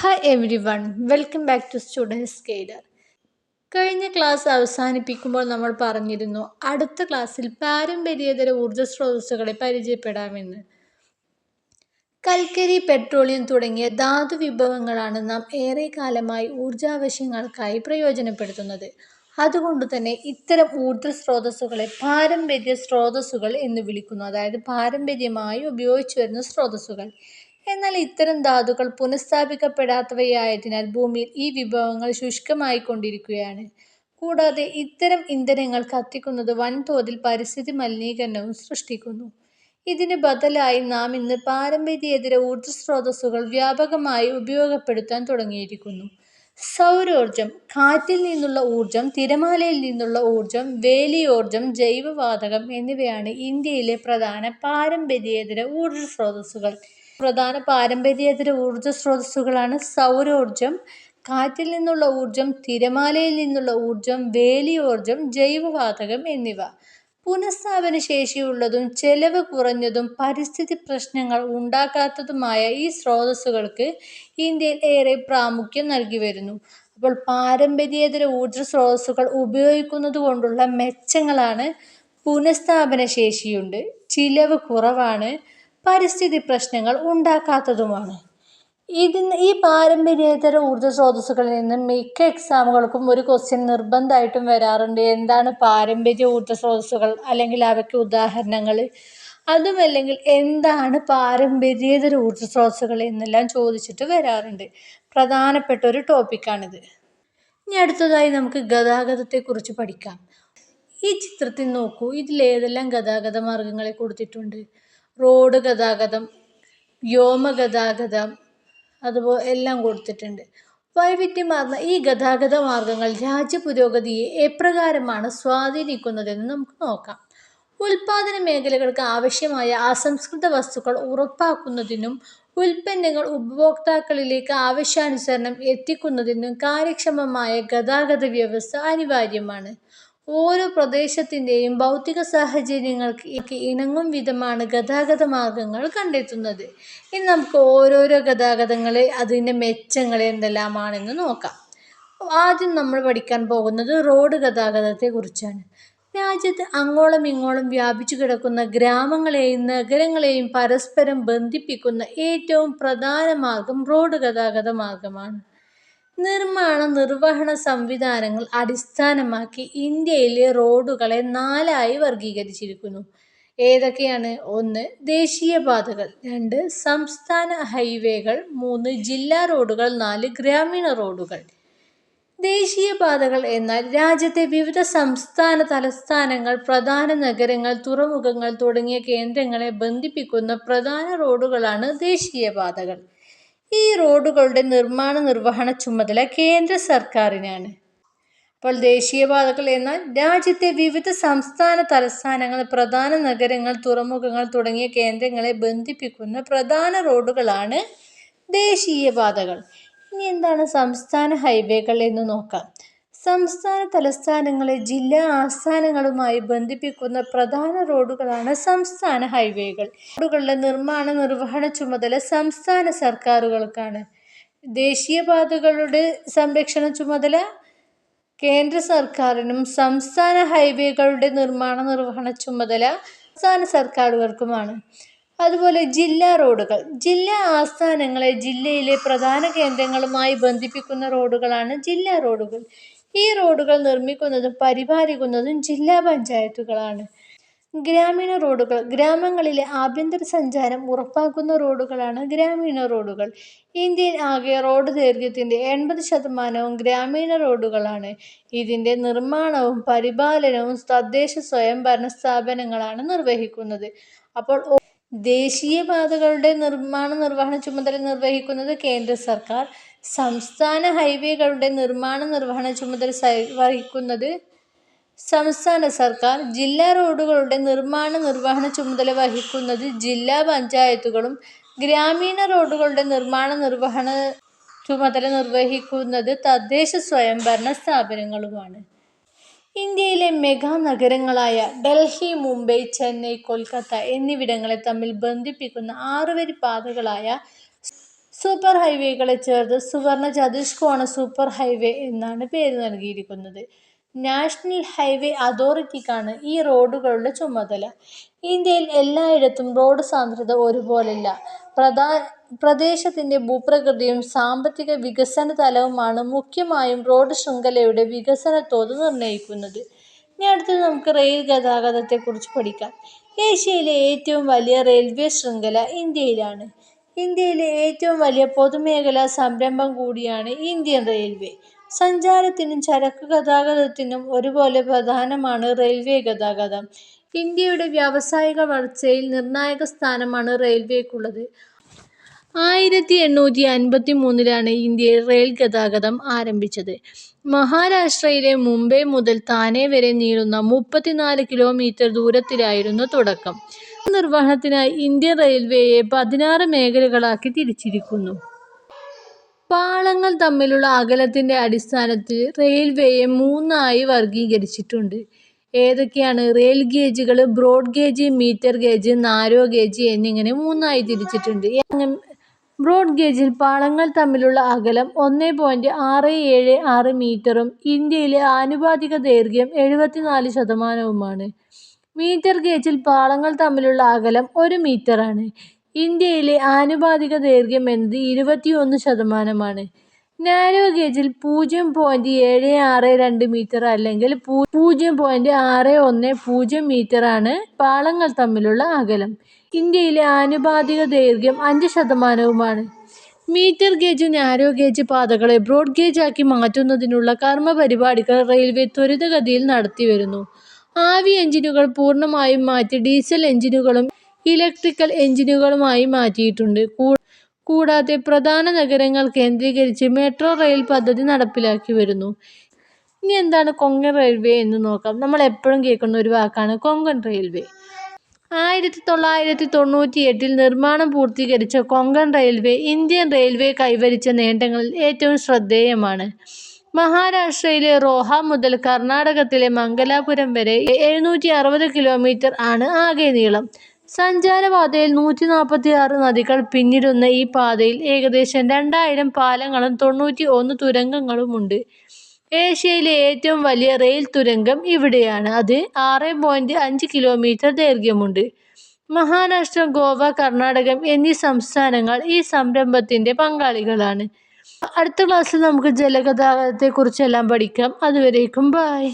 Hi everyone welcome back to students guider കഴിഞ്ഞ class അവസാനിപ്പിക്കുമ്പോൾ നമ്മൾ പറഞ്ഞിരുന്നു അടുത്ത ക്ലാസ്സിൽ പാരമ്പര്യേതര ഊർജ സ്രോതസ്സുകളെ പരിചയപ്പെടാമെന്ന് കൽക്കരി പെട്രോളിയം തുടങ്ങിയ ധാതു വിഭവങ്ങളാണ് നാം ഏറെക്കാലമായി ഊർജാവശ്യങ്ങൾക്കായി പ്രയോജനപ്പെടുത്തുന്നത്. അതുകൊണ്ട് തന്നെ ഇത്തരം ഊർജ സ്രോതസ്സുകളെ പാരമ്പര്യ സ്രോതസ്സുകൾ എന്ന് വിളിക്കുന്നു. അതായത് പാരമ്പര്യമായി ഉപയോഗിച്ചു വരുന്ന സ്രോതസ്സുകൾ. എന്നാൽ ഇത്തരം ധാതുക്കൾ പുനഃസ്ഥാപിക്കപ്പെടാത്തവയായതിനാൽ ഭൂമിയിൽ ഈ വിഭവങ്ങൾ ശുഷ്കമായിക്കൊണ്ടിരിക്കുകയാണ്. കൂടാതെ ഇത്തരം ഇന്ധനങ്ങൾ കത്തിക്കുന്നത് വൻതോതിൽ പരിസ്ഥിതി മലിനീകരണവും സൃഷ്ടിക്കുന്നു. ഇതിന് ബദലായി നാം ഇന്ന് പാരമ്പര്യേതര ഊർജ സ്രോതസ്സുകൾ വ്യാപകമായി ഉപയോഗപ്പെടുത്താൻ തുടങ്ങിയിരിക്കുന്നു. സൗരോർജം കാറ്റിൽ നിന്നുള്ള ഊർജം തിരമാലയിൽ നിന്നുള്ള ഊർജം വേലിയോർജം ജൈവവാതകം എന്നിവയാണ് ഇന്ത്യയിലെ പ്രധാന പാരമ്പര്യേതര ഊർജ സ്രോതസ്സുകൾ പ്രധാന പാരമ്പര്യേതര ഊർജ സ്രോതസ്സുകളാണ് സൗരോർജം കാറ്റിൽ നിന്നുള്ള ഊർജം തിരമാലയിൽ നിന്നുള്ള ഊർജം വേലിയോർജം ജൈവവാതകം എന്നിവ. പുനഃസ്ഥാപന ശേഷിയുള്ളതും ചെലവ് കുറഞ്ഞതും പരിസ്ഥിതി പ്രശ്നങ്ങൾ ഉണ്ടാക്കാത്തതുമായ ഈ സ്രോതസ്സുകൾക്ക് ഇന്ത്യയിൽ ഏറെ പ്രാമുഖ്യം നൽകി വരുന്നു. അപ്പോൾ പാരമ്പര്യേതര ഊർജ സ്രോതസ്സുകൾ ഉപയോഗിക്കുന്നത് കൊണ്ടുള്ള മെച്ചങ്ങളാണ് പുനഃസ്ഥാപന ശേഷിയുണ്ട്. ചിലവ് കുറവാണ്. പരിസ്ഥിതി പ്രശ്നങ്ങൾ ഉണ്ടാക്കാത്തതുമാണ്. ഇതിന് ഈ പാരമ്പര്യേതര ഊർജ സ്രോതസ്സുകളിൽ നിന്ന് മിക്ക എക്സാമുകൾക്കും ഒരു ക്വസ്റ്റ്യൻ നിർബന്ധമായിട്ടും വരാറുണ്ട്. എന്താണ് പാരമ്പര്യ ഊർജ സ്രോതസ്സുകൾ? അല്ലെങ്കിൽ അവയ്ക്ക് ഉദാഹരണങ്ങൾ? അതുമല്ലെങ്കിൽ എന്താണ് പാരമ്പര്യേതര ഊർജ സ്രോതസ്സുകൾ എന്നെല്ലാം ചോദിച്ചിട്ട് വരാറുണ്ട്. പ്രധാനപ്പെട്ട ഒരു ടോപ്പിക്കാണിത് ഇനി അടുത്തതായി നമുക്ക് ഗതാഗതത്തെക്കുറിച്ച് പഠിക്കാം. ഈ ചിത്രത്തിൽ നോക്കൂ. ഇതിലേതെല്ലാം ഗതാഗത മാർഗങ്ങളെ കൊടുത്തിട്ടുണ്ട്? റോഡ് ഗതാഗതം വ്യോമ ഗതാഗതം അതുപോലെ എല്ലാം കൊടുത്തിട്ടുണ്ട്. വൈവിധ്യമാർന്ന ഈ ഗതാഗത മാർഗങ്ങൾ രാജ്യ പുരോഗതിയെ എപ്രകാരമാണ് സ്വാധീനിക്കുന്നതെന്ന് നമുക്ക് നോക്കാം. ഉൽപാദന മേഖലകൾക്ക് ആവശ്യമായ അസംസ്കൃത വസ്തുക്കൾ ഉറപ്പാക്കുന്നതിനും ഉൽപ്പന്നങ്ങൾ ഉപഭോക്താക്കളിലേക്ക് ആവശ്യാനുസരണം എത്തിക്കുന്നതിനും കാര്യക്ഷമമായ ഗതാഗത വ്യവസ്ഥ അനിവാര്യമാണ്. ഓരോ പ്രദേശത്തിന്റെയും ഭൗതിക സാഹചര്യങ്ങൾക്ക് ഇണങ്ങും വിധമാണ് ഗതാഗത മാർഗങ്ങൾ കണ്ടെത്തുന്നത്. ഇനി നമുക്ക് ഓരോരോ ഗതാഗതങ്ങളെ അതിന്റെ മെച്ചങ്ങൾ എന്തെല്ലാമാണെന്ന് നോക്കാം. ആദ്യം നമ്മൾ പഠിക്കാൻ പോകുന്നത് റോഡ് ഗതാഗതത്തെക്കുറിച്ചാണ് രാജ്യത്ത് അങ്ങോളം ഇങ്ങോളം വ്യാപിച്ചു കിടക്കുന്ന ഗ്രാമങ്ങളെയും നഗരങ്ങളെയും പരസ്പരം ബന്ധിപ്പിക്കുന്ന ഏറ്റവും പ്രധാന മാർഗം റോഡ് ഗതാഗത മാർഗമാണ്. നിർമ്മാണ നിർവഹണ സംവിധാനങ്ങൾ അടിസ്ഥാനമാക്കി ഇന്ത്യയിലെ റോഡുകളെ നാലായി വർഗീകരിച്ചിരിക്കുന്നു ഏതൊക്കെയാണ്? ഒന്ന് ദേശീയപാതകൾ. രണ്ട് സംസ്ഥാന ഹൈവേകൾ. മൂന്ന് ജില്ലാ റോഡുകൾ. നാല് ഗ്രാമീണ റോഡുകൾ. ദേശീയപാതകൾ എന്നാൽ രാജ്യത്തെ വിവിധ സംസ്ഥാന തലസ്ഥാനങ്ങൾ പ്രധാന നഗരങ്ങൾ തുറമുഖങ്ങൾ തുടങ്ങിയ കേന്ദ്രങ്ങളെ ബന്ധിപ്പിക്കുന്ന പ്രധാന റോഡുകളാണ് ദേശീയപാതകൾ. ഈ റോഡുകളുടെ നിർമ്മാണ നിർവഹണ ചുമതല കേന്ദ്ര സർക്കാരിനാണ്. അപ്പോൾ ദേശീയപാതകൾ എന്നാൽ രാജ്യത്തെ വിവിധ സംസ്ഥാന തലസ്ഥാനങ്ങൾ പ്രധാന നഗരങ്ങൾ തുറമുഖങ്ങൾ തുടങ്ങിയ കേന്ദ്രങ്ങളെ ബന്ധിപ്പിക്കുന്ന പ്രധാന റോഡുകളാണ് ദേശീയപാതകൾ. ഇനി എന്താണ് സംസ്ഥാന ഹൈവേകൾ എന്ന് നോക്കാം. സംസ്ഥാന തലസ്ഥാനങ്ങളെ ജില്ലാ ആസ്ഥാനങ്ങളുമായി ബന്ധിപ്പിക്കുന്ന പ്രധാന റോഡുകളാണ് സംസ്ഥാന ഹൈവേകൾ. റോഡുകളുടെ നിർമ്മാണ നിർവഹണ ചുമതല സംസ്ഥാന സർക്കാരുകൾക്കാണ്. ദേശീയപാതകളുടെ സംരക്ഷണ ചുമതല കേന്ദ്ര സർക്കാരിനും സംസ്ഥാന ഹൈവേകളുടെ നിർമ്മാണ നിർവഹണ ചുമതല സംസ്ഥാന സർക്കാരുകൾക്കുമാണ്. അതുപോലെ ജില്ലാ റോഡുകൾ. ജില്ലാ ആസ്ഥാനങ്ങളെ ജില്ലയിലെ പ്രധാന കേന്ദ്രങ്ങളുമായി ബന്ധിപ്പിക്കുന്ന റോഡുകളാണ് ജില്ലാ റോഡുകൾ. ഈ റോഡുകൾ നിർമ്മിക്കുന്നതും പരിപാലിക്കുന്നതും ജില്ലാ പഞ്ചായത്തുകളാണ്. ഗ്രാമീണ റോഡുകൾ ഗ്രാമങ്ങളിലെ ആഭ്യന്തര സഞ്ചാരം ഉറപ്പാക്കുന്ന റോഡുകളാണ് ഗ്രാമീണ റോഡുകൾ. ഇന്ത്യയിൽ ആകെ റോഡ് ദൈർഘ്യത്തിന്റെ എൺപത് ശതമാനവും ഗ്രാമീണ റോഡുകളാണ്. ഇതിന്റെ നിർമ്മാണവും പരിപാലനവും തദ്ദേശ സ്വയംഭരണ സ്ഥാപനങ്ങളാണ് നിർവഹിക്കുന്നത്. അപ്പോൾ ദേശീയപാതകളുടെ നിർമ്മാണ നിർവഹണ ചുമതല നിർവഹിക്കുന്നത് കേന്ദ്ര സർക്കാർ സംസ്ഥാന ഹൈവേകളുടെ നിർമ്മാണ നിർവഹണ ചുമതല വഹിക്കുന്നത് സംസ്ഥാന സർക്കാർ. ജില്ലാ റോഡുകളുടെ നിർമ്മാണ നിർവഹണ ചുമതല വഹിക്കുന്നത് ജില്ലാ പഞ്ചായത്തുകളും ഗ്രാമീണ റോഡുകളുടെ നിർമ്മാണ നിർവഹണ ചുമതല നിർവഹിക്കുന്നത് തദ്ദേശ സ്വയംഭരണ സ്ഥാപനങ്ങളുമാണ്. ഇന്ത്യയിലെ മെഗാ നഗരങ്ങളായ ഡൽഹി മുംബൈ ചെന്നൈ കൊൽക്കത്ത എന്നിവിടങ്ങളെ തമ്മിൽ ബന്ധിപ്പിക്കുന്ന ആറുവരി പാതകളായ സൂപ്പർ ഹൈവേകളെ ചേർത്ത് സുവർണ ചതുഷ്കോണ സൂപ്പർ ഹൈവേ എന്നാണ് പേര് നൽകിയിരിക്കുന്നത്. നാഷണൽ ഹൈവേ അതോറിറ്റിക്കാണ് ഈ റോഡുകളുടെ ചുമതല. ഇന്ത്യയിൽ എല്ലായിടത്തും റോഡ് സാന്ദ്രത ഒരുപോലല്ല. പ്രധാ പ്രദേശത്തിന്റെ ഭൂപ്രകൃതിയും സാമ്പത്തിക വികസന തലവുമാണ് മുഖ്യമായും റോഡ് ശൃംഖലയുടെ വികസന തോത് നിർണയിക്കുന്നത് ഇനി അടുത്തത് നമുക്ക് റെയിൽ ഗതാഗതത്തെക്കുറിച്ച് പഠിക്കാം. ഏഷ്യയിലെ ഏറ്റവും വലിയ റെയിൽവേ ശൃംഖല ഇന്ത്യയിലാണ്. ഇന്ത്യയിലെ ഏറ്റവും വലിയ പൊതുമേഖലാ സംരംഭം കൂടിയാണ് ഇന്ത്യൻ റെയിൽവേ. സഞ്ചാരത്തിനും ചരക്ക് ഗതാഗതത്തിനും ഒരുപോലെ പ്രധാനമാണ് റെയിൽവേ ഗതാഗതം. ഇന്ത്യയുടെ വ്യാവസായിക വളർച്ചയിൽ നിർണായക സ്ഥാനമാണ് റെയിൽവേക്കുള്ളത്. ആയിരത്തി എണ്ണൂറ്റി അൻപത്തി മൂന്നിലാണ് ഇന്ത്യയിൽ റെയിൽ ഗതാഗതം ആരംഭിച്ചത്. മഹാരാഷ്ട്രയിലെ മുംബൈ മുതൽ താനെ വരെ നീളുന്ന മുപ്പത്തിനാല് കിലോമീറ്റർ ദൂരത്തിലായിരുന്നു തുടക്കം. നിർവഹണത്തിനായി ഇന്ത്യൻ റെയിൽവേയെ പതിനാറ് മേഖലകളാക്കി തിരിച്ചിരിക്കുന്നു. പാളങ്ങൾ തമ്മിലുള്ള അകലത്തിന്റെ അടിസ്ഥാനത്തിൽ റെയിൽവേയെ മൂന്നായി വർഗീകരിച്ചിട്ടുണ്ട് ഏതൊക്കെയാണ് റെയിൽ ഗേജുകൾ broad gauge metre gauge narrow gauge എന്നിങ്ങനെ മൂന്നായി തിരിച്ചിട്ടുണ്ട്. ബ്രോഡ് ഗേജിൽ പാളങ്ങൾ തമ്മിലുള്ള അകലം ഒന്ന് പോയിന്റ് ആറ് ഏഴ് ആറ് മീറ്ററും ഇന്ത്യയിലെ ആനുപാതിക ദൈർഘ്യം എഴുപത്തിനാല് ശതമാനവുമാണ്. മീറ്റർ ഗേജിൽ പാളങ്ങൾ തമ്മിലുള്ള അകലം ഒരു മീറ്ററാണ്. ഇന്ത്യയിലെ ആനുപാതിക ദൈർഘ്യം എന്നത് ഇരുപത്തിയൊന്ന് ശതമാനമാണ്. നാരോ ഗേജിൽ പൂജ്യം പോയിന്റ് ഏഴ് ആറ് രണ്ട് മീറ്റർ അല്ലെങ്കിൽ പൂജ്യം പോയിന്റ് ആറ് ഒന്ന് പൂജ്യം മീറ്ററാണ് പാളങ്ങൾ തമ്മിലുള്ള അകലം. ഇന്ത്യയിലെ ആനുപാതിക ദൈർഘ്യം അഞ്ച് ശതമാനവുമാണ്. മീറ്റർ ഗേജ് നാരോ ഗേജ് പാതകളെ ബ്രോഡ് ഗേജ് ആക്കി മാറ്റുന്നതിനുള്ള കർമ്മ പരിപാടികൾ റെയിൽവേ ത്വരിതഗതിയിൽ നടത്തിവരുന്നു ആവി എഞ്ചിനുകൾ പൂർണമായും മാറ്റി ഡീസൽ എഞ്ചിനുകളും ഇലക്ട്രിക്കൽ എഞ്ചിനുകളുമായി മാറ്റിയിട്ടുണ്ട്. കൂടാതെ പ്രധാന നഗരങ്ങൾ കേന്ദ്രീകരിച്ച് മെട്രോ റെയിൽ പദ്ധതി നടപ്പിലാക്കി വരുന്നു. ഇനി എന്താണ് കൊങ്കൺ റെയിൽവേ എന്ന് നോക്കാം. നമ്മൾ എപ്പോഴും കേൾക്കുന്ന ഒരു വാക്കാണ് കൊങ്കൺ റെയിൽവേ. ആയിരത്തി തൊള്ളായിരത്തി തൊണ്ണൂറ്റി എട്ടിൽ നിർമ്മാണം പൂർത്തീകരിച്ച കൊങ്കൺ റെയിൽവേ ഇന്ത്യൻ റെയിൽവേ കൈവരിച്ച നേട്ടങ്ങളിൽ ഏറ്റവും ശ്രദ്ധേയമാണ്. മഹാരാഷ്ട്രയിലെ റോഹ മുതൽ കർണാടകത്തിലെ മംഗലാപുരം വരെ എഴുന്നൂറ്റി അറുപത് കിലോമീറ്റർ ആണ് ആകെ നീളം. സഞ്ചാരപാതയിൽ നൂറ്റി നാൽപ്പത്തി ആറ് നദികൾ പിന്നിടുന്ന ഈ പാതയിൽ ഏകദേശം രണ്ടായിരം പാലങ്ങളും തൊണ്ണൂറ്റി ഒന്ന് തുരങ്കങ്ങളുമുണ്ട്. ഏഷ്യയിലെ ഏറ്റവും വലിയ റെയിൽ തുരങ്കം ഇവിടെയാണ്. അത് ആറ് പോയിന്റ് അഞ്ച് കിലോമീറ്റർ ദൈർഘ്യമുണ്ട്. മഹാരാഷ്ട്ര ഗോവ കർണാടകം എന്നീ സംസ്ഥാനങ്ങൾ ഈ സംരംഭത്തിന്റെ പങ്കാളികളാണ്. അടുത്ത ക്ലാസ്സിൽ നമുക്ക് ജലഗതാഗതത്തെക്കുറിച്ചെല്ലാം പഠിക്കാം. അതുവരേക്കും ബായ്